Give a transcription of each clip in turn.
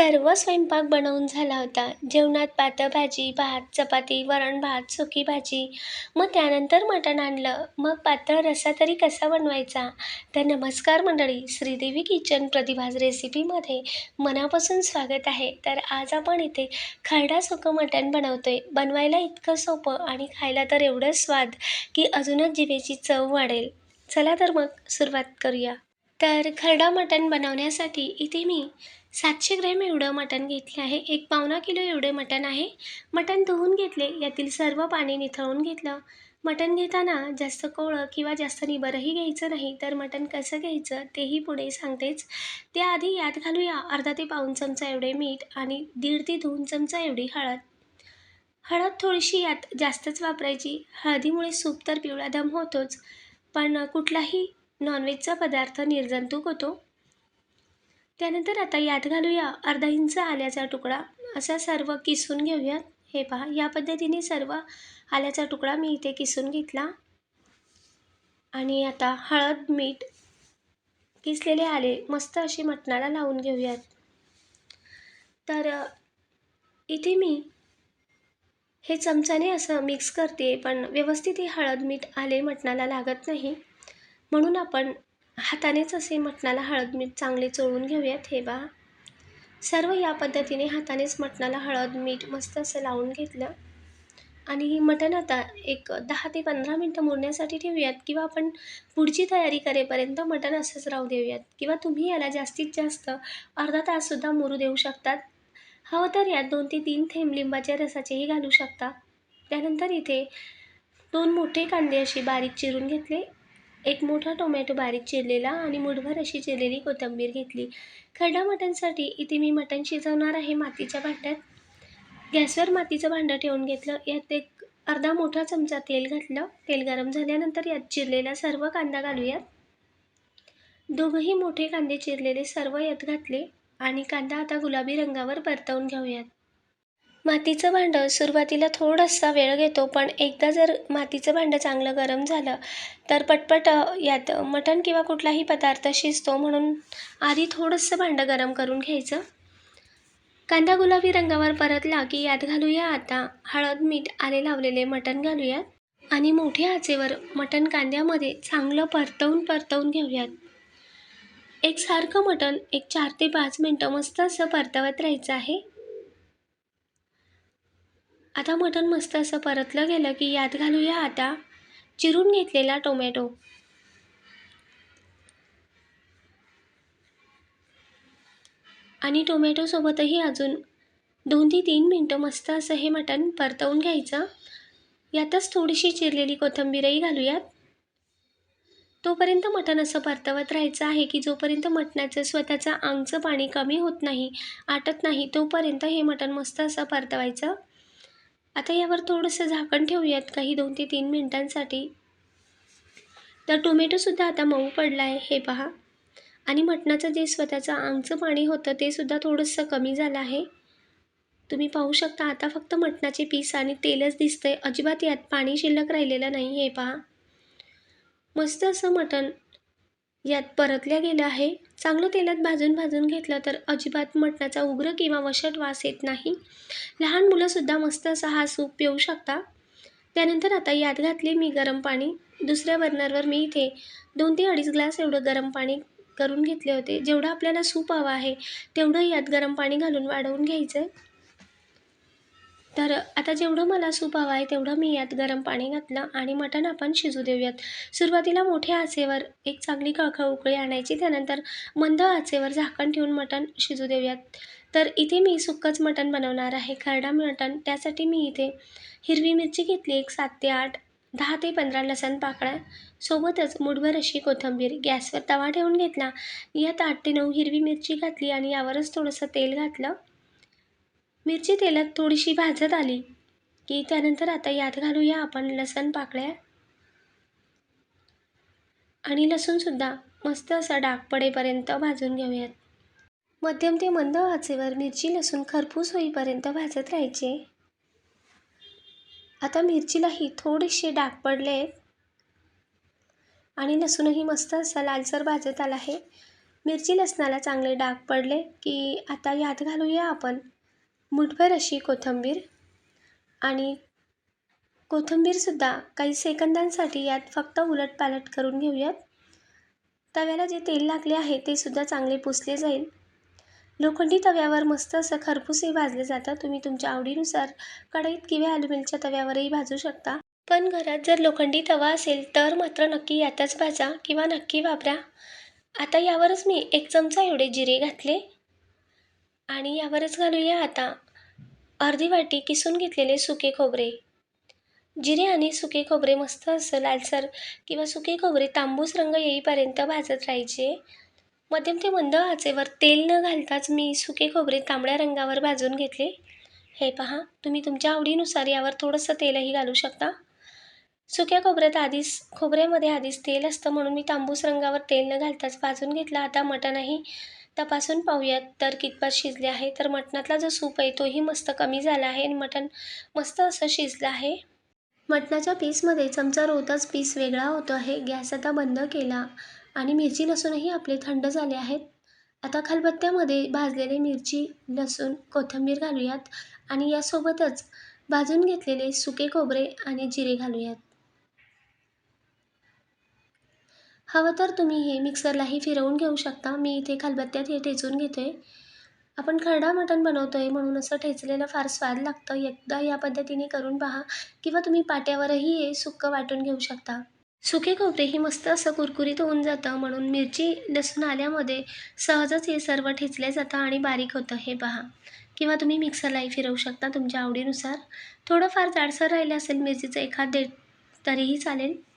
सर्व स्वयंपाक बनवून झाला होता. जेवणात पातळ भाजी भात चपाती वरण भात सुकी भाजी. मग त्यानंतर मटण आणलं. मग पातळ रस्सा तरी कसा बनवायचा? तर नमस्कार मंडळी श्रीदेवी किचन प्रतिभाज रेसिपीमध्ये मनापासून स्वागत आहे. तर आज आपण इथे खरडा सुकं मटण बनवतोय. बनवायला इतकं सोपं आणि खायला तर एवढं स्वाद की अजूनच जिभेची चव वाढेल. चला तर मग सुरुवात करूया. तर खरडा मटण बनवण्यासाठी इथे मी सातशे ग्रॅम एवढं मटण घेतले आहे. एक पावणा किलो एवढे मटण आहे. मटण धुवून घेतले यातील सर्व पाणी निथळून घेतलं. मटण घेताना जास्त कोवळं किंवा जास्त निबरही घ्यायचं नाही तर मटण कसं घ्यायचं तेही पुढे सांगतेच. त्याआधी यात घालूया अर्धा ते पाऊण चमचा एवढे मीठ आणि दीड ते दोन चमचा एवढी हळद. हळद थोडीशी यात जास्तच वापरायची. हळदीमुळे सूप तर पिवळा दम होतोच पण कुठलाही नॉनव्हेजचा पदार्थ निर्जंतुक होतो. त्यानंतर आता यात घालूया अर्धा इंच आल्याचा तुकडा. असा सर्व किसून घेऊयात हे पहा या पद्धतीने सर्व आल्याचा तुकडा मी इथे किसून घेतला. आणि आता हळद मीठ किसलेले आले मस्त अशी मटणाला लावून घेऊयात. तर इथे मी हे चमच्याने असं मिक्स करते पण व्यवस्थित हे हळद मीठ आले मटणाला लागत नाही. म्हणून आपण हातानेच असे मटणाला हळद मीठ चांगले चोळून घेऊयात. हे बा सर्व या पद्धतीने हातानेच मटणाला हळद मीठ मस्त असं लावून घेतलं. आणि मटण आता एक दहा ते पंधरा मिनटं मुरण्यासाठी ठेवूयात किंवा आपण पुढची तयारी करेपर्यंत मटण असंच राहू देऊयात. किंवा तुम्ही याला जास्तीत जास्त अर्धा ताससुद्धा मुरू देऊ शकतात. हवं तर यात दोन ते तीन थेंब लिंबाच्या रसाचेही घालू शकता. त्यानंतर इथे दोन मोठे कांदे असे बारीक चिरून घेतले. एक मोठा टोमॅटो बारीक चिरलेला आणि मुठभर अशी चिरलेली कोथिंबीर घेतली. खरडा मटणसाठी इथे मी मटण शिजवणार आहे मातीच्या भांड्यात. गॅसवर मातीचं भांडं ठेवून घेतलं. यात एक अर्धा मोठा चमचा तेल घातलं. तेल गरम झाल्यानंतर यात चिरलेला सर्व कांदा घालूयात. दोघंही मोठे कांदे चिरलेले सर्व यात घातले आणि कांदा आता गुलाबी रंगावर परतवून घेऊयात. मातीचं भांडं सुरुवातीला थोडासा वेळ घेतो पण एकदा जर मातीचं भांडं चांगलं गरम झालं तर पटपट यात मटण किंवा कुठलाही पदार्थ शिजतो म्हणून आधी थोडंसं भांडं गरम करून घ्यायचं. कांदा गुलाबी रंगावर परतला की यात घालूया आता हळद मीठ आले लावलेले मटण घालूयात आणि मोठ्या आचेवर मटण कांद्यामध्ये चांगलं परतवून परतवून घेऊयात. एक सारखं मटण एक चार ते पाच मिनटं मस्त असं परतवत राहायचं आहे. आता मटण मस्त असं परतलं गेलं की यात घालूया आता चिरून घेतलेला टोमॅटो. आणि टोमॅटोसोबतही अजून दोन ते तीन मिनटं मस्त असं हे मटण परतवून घ्यायचं. यातच थोडीशी चिरलेली कोथिंबीरही घालूयात. तोपर्यंत मटण असं परतवत राहायचं आहे की जोपर्यंत मटणाचं स्वतःचं आंगचं पाणी कमी होत नाही आटत नाही तोपर्यंत हे मटण मस्त असं परतवायचं. आता यावर थोडंसं झाकण ठेवूयात काही दोन ते तीन मिनटांसाठी. तर टोमॅटोसुद्धा आता मऊ पडला आहे हे पहा. आणि मटणाचं जे स्वतःचं आंगचं पाणी होतं ते सुद्धा थोडंसं कमी झालं आहे. तुम्ही पाहू शकता आता फक्त मटणाचे पीस आणि तेलच दिसतंय. अजिबात यात पाणी शिल्लक राहिलेलं नाही हे पहा. मस्त असं मटण यात परतल्या गेलं आहे. चांगलं तेलात भाजून भाजून घेतलं तर अजिबात मटणाचा उग्र किंवा वशट वास येत नाही. लहान मुलंसुद्धा मस्त असा हा सूप पिऊ शकता. त्यानंतर आता यात घातले मी गरम पाणी. दुसऱ्या बर्नरवर मी इथे दोन ते अडीच ग्लास एवढं गरम पाणी करून घेतले होते. जेवढं आपल्याला सूप हवं आहे तेवढं यात गरम पाणी घालून वाढवून घ्यायचं. तर आता जेवढं मला सूप हवं आहे तेवढं मी यात गरम पाणी घातलं आणि मटण आपण शिजू देऊयात. सुरुवातीला मोठ्या आचेवर एक चांगली कळखळ उकळी आणायची त्यानंतर मंद आचेवर झाकण ठेवून मटण शिजू देऊयात. तर इथे मी सुक्कंच मटण बनवणार आहे खरडा मटण. त्यासाठी मी इथे हिरवी मिरची घेतली एक सात ते आठ दहा ते पंधरा लसण पाकळ्या. सोबतच मुठभर अशी कोथिंबीर गॅसवर तवा ठेवून घेतला. यात आठ ते नऊ हिरवी मिरची घातली आणि यावरच थोडंसं तेल घातलं. मिरची तेलात थोडीशी भाजत आली की त्यानंतर आता यात घालूया आपण लसण पाकळ्या. आणि लसूणसुद्धा मस्त असा डाग पडेपर्यंत भाजून घेऊयात. मध्यम ते मंद आचेवर मिरची लसूण खरपूस होईपर्यंत भाजत राहायचे. आता मिरचीलाही थोडेसे डाग पडले. आहेत आणि लसूणही मस्त असा लालसर भाजत आला आहे. मिरची लसणाला चांगले डाग पडले की आता यात घालूया आपण. मुठभर अशी कोथिंबीर आणि कोथिंबीरसुद्धा काही सेकंदांसाठी यात फक्त उलटपालट करून घेऊयात. तव्याला जे तेल लागले आहे ते सुद्धा चांगले पुसले जाईल. लोखंडी तव्यावर मस्त असं खरपूसही भाजले जातं तुम्ही तुमच्या आवडीनुसार कढईत किंवा ॲल्युमिनच्या तव्यावरही भाजू शकता. पण घरात जर लोखंडी तवा असेल तर मात्र नक्की यातच भाजा किंवा नक्की वापरा. आता यावरच मी एक चमचा एवढे जिरे घातले. आणि यावरच घालूया आता. अर्धी वाटी किसून घेतलेले सुके खोबरे. जिरे आणि सुके खोबरे मस्त असं लालसर किंवा सुके खोबरे तांबूस रंग येईपर्यंत भाजत राहायचे. मध्यम ते मंद आचेवर तेल न घालताच मी सुके खोबरे तांबड्या रंगावर भाजून घेतले. हे पहा तुम्ही तुमच्या आवडीनुसार यावर थोडंसं तेलही घालू शकता. सुक्या खोबऱ्यात आधीच खोबऱ्यामध्ये आधीच तेल असतं म्हणून मी तांबूस रंगावर तेल न घालताच भाजून घेतलं. आता मटणही तपासून पाहूयात. तर कितपत शिजले आहे? तर मटणातला जो सूप आहे तोही मस्त कमी झाला आहे आणि मटण मस्त असं शिजलं आहे. मटणाच्या पीसमध्ये चमचा रोतच पीस वेगळा होतो आहे. गॅस आता बंद केला आणि मिरची लसूणही आपले थंड झाले आहेत. आता खलबत्त्यामध्ये भाजलेले मिरची लसूण कोथिंबीर घालूयात आणि यासोबतच भाजून घेतलेले सुके खोबरे आणि जिरे घालूयात. हवं तर तुम्ही हे मिक्सरलाही फिरवून घेऊ शकता. मी इथे खलबत्त्यात हे ठेचून घेते. आपण खरडा मटण बनवतो आहे म्हणून असं ठेचलेलं फार स्वाद लागतं. एकदा या पद्धतीने करून पहा किंवा तुम्ही पाट्यावरही हे सुक्कं वाटून घेऊ शकता. सुके खोबरे ही मस्त असं कुरकुरीत होऊन जातं. म्हणून मिरची लसूण आल्यामध्ये सहजच हे सर्व ठेचले जातं आणि बारीक होतं. हे पहा. किंवा तुम्ही मिक्सरलाही फिरवू शकता तुमच्या आवडीनुसार. थोडंफार जाडसर राहिलं असेल मिरचीचं एखाद देठ तरीही चालेल.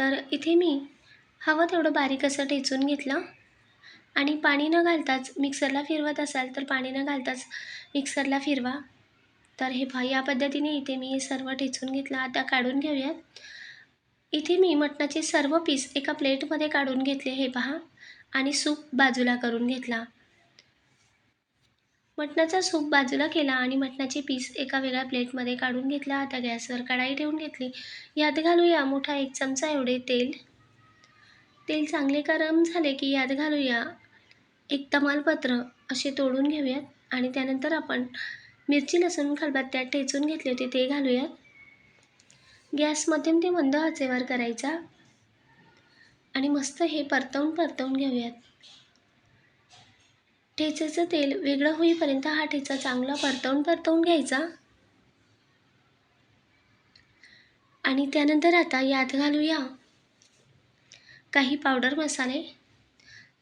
तर इथे मी हवं तेवढं बारीक असं ठेचून घेतलं. आणि पाणी न घालताच मिक्सरला फिरवत असाल तर पाणी न घालताच मिक्सरला फिरवा. तर हे पहा या पद्धतीने इथे मी हे सर्व ठेचून घेतलं. आता काढून घेऊयात. इथे मी मटणाचे सर्व पीस एका प्लेटमध्ये काढून घेतले हे पहा. आणि सूप बाजूला करून घेतला. मटणाचा सूप बाजूला केला आणि मटणाचे पीस एका वेगळ्या प्लेटमध्ये काढून घेतला. आता गॅसवर कढाई ठेवून घेतली. यात घालूया मोठा एक चमचा एवढे तेल. तेल चांगले गरम झाले की यात घालूया एक तमालपत्र. असे तोडून घेऊयात आणि त्यानंतर आपण मिरची लसूण खलबत्त्यात ठेचून घेतले होते ते घालूयात गॅस मध्यम ते मंद आचेवर करायचा. आणि मस्त हे परतवून परतवून घेऊयात. ठेच्याचं तेल वेगळं होईपर्यंत हा ठेचा चांगला परतवून परतवून घ्यायचा. आणि त्यानंतर आता यात घालूया काही पावडर मसाले.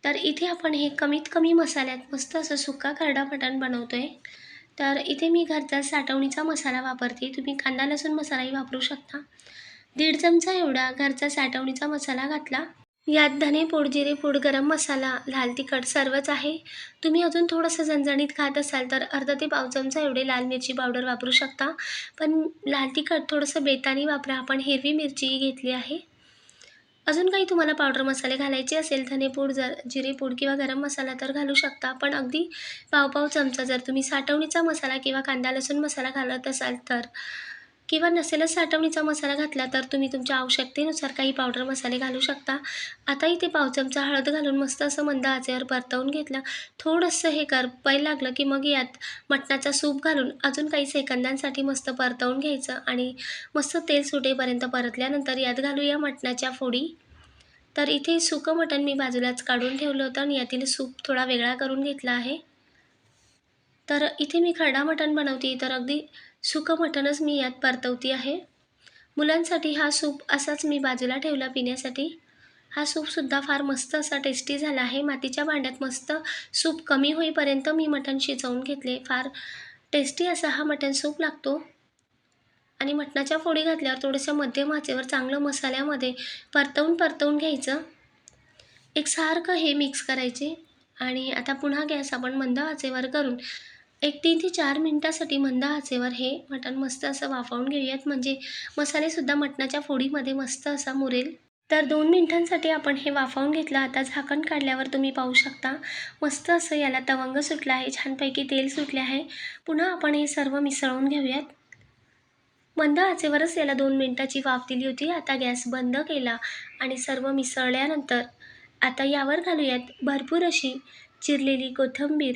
तर इथे आपण हे कमीत कमी मसाल्यात मस्त असं सुका करडा मटण बनवतो आहे तर इथे मी घरचा साठवणीचा मसाला वापरते. तुम्ही कांदा लसूण मसालाही वापरू शकता. दीड चमचा एवढा घरचा साठवणीचा मसाला घातला. यात धने पूड जिरे पूड गरम मसाला लाल तिखट सर्वच आहे. तुम्ही अजून थोडंसं झणझणीत खात असाल तर अर्धा ते पाव चमचा एवढे लाल मिरची पावडर वापरू शकता. पण लाल तिखट थोडंसं बेतानी वापरा. आपण हिरवी मिरची घेतली आहे. अजून काही तुम्हाला पावडर मसाले घालायचे असेल धनेपूड जर जिरेपूड किंवा गरम मसाला तर घालू शकता. पण अगदी पाव पाव चमचा जर तुम्ही साठवणीचा मसाला किंवा कांदा लसूण मसाला घालत असाल तर किंवा नसेलच साठवणीचा मसाला घातला तर तुम्ही तुमच्या आवश्यकतेनुसार काही पावडर मसाले घालू शकता. आता इथे पाव चमचा हळद घालून मस्त असं मंद आचेवर परतवून घेतलं. थोडंसं हे करपाय लागलं की मग यात मटणाचा सूप घालून अजून काही सेकंदांसाठी मस्त परतवून घ्यायचं आणि मस्त तेल सुटेपर्यंत परतल्यानंतर यात घालूया मटणाच्या फोडी. तर इथे सुकं मटण मी बाजूलाच काढून ठेवलं होतं आणि यातील सूप थोडा वेगळा करून घेतला आहे. तर इथे मी खरडा मटण बनवते तर अगदी सुकं मटणच मी यात परतवती आहे. मुलांसाठी हा सूप असाच मी बाजूला ठेवला पिण्यासाठी. हा सूपसुद्धा फार मस्त असा टेस्टी झाला आहे. मातीच्या भांड्यात मस्त सूप कमी होईपर्यंत मी मटण शिजवून घेतले. फार टेस्टी असा हा मटण सूप लागतो. आणि मटणाच्या फोडी घातल्यावर थोडंसं मध्यम आचेवर चांगलं मसाल्यामध्ये परतवून परतवून घ्यायचं. एकसारखं हे मिक्स करायचे. आणि आता पुन्हा गॅस आपण मंद आचेवर करून एक तीन ते चार मिनटासाठी मंद आचेवर हे मटण मस्त असं वाफवून घेऊयात. म्हणजे मसालेसुद्धा मटणाच्या फोडीमध्ये मस्त असा मुरेल. तर दोन मिनटांसाठी आपण हे वाफवून घेतलं. आता झाकण काढल्यावर तुम्ही पाहू शकता मस्त असं याला तवंग सुटलं आहे. छानपैकी तेल सुटले आहे. पुन्हा आपण हे सर्व मिसळून घेऊयात. मंद आचेवरच याला दोन मिनटाची वाफ दिली होती. आता गॅस बंद केला आणि सर्व मिसळल्यानंतर आता यावर घालूयात भरपूर अशी चिरलेली कोथिंबीर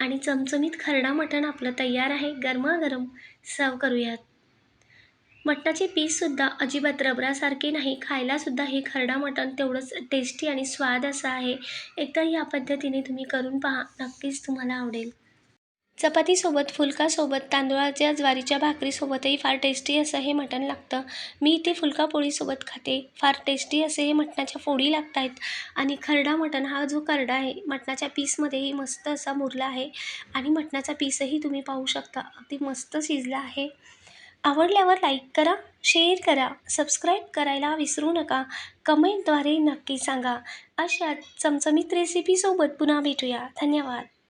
आणि चमचमीत खरडा मटण आपलं तयार आहे. गरमागरम सर्व करूयात. मटणाचे पीससुद्धा अजिबात रबरासारखे नाही. खायलासुद्धा हे खरडा मटण तेवढंच टेस्टी आणि स्वाद असं आहे. एकदा या पद्धतीने तुम्ही करून पहा. नक्कीच तुम्हाला आवडेल. चपातीसोबत फुलकासोबत तांदळाच्या ज्वारीच्या भाकरीसोबतही फार टेस्टी असं हे मटण लागतं. मी इथे फुलका पोळीसोबत खाते. फार टेस्टी असे हे मटणाच्या फोडी लागत आहेत आणि खरडा मटण हा जो करडा आहे मटणाच्या पीसमध्येही मस्त असा मुरला आहे. आणि मटणाचा पीसही तुम्ही पाहू शकता. अगदी मस्त शिजला आहे. आवडल्यावर लाईक करा शेअर करा सबस्क्राईब करायला विसरू नका. कमेंटद्वारे नक्की सांगा. अशा चमचमीत रेसिपीसोबत पुन्हा भेटूया. धन्यवाद.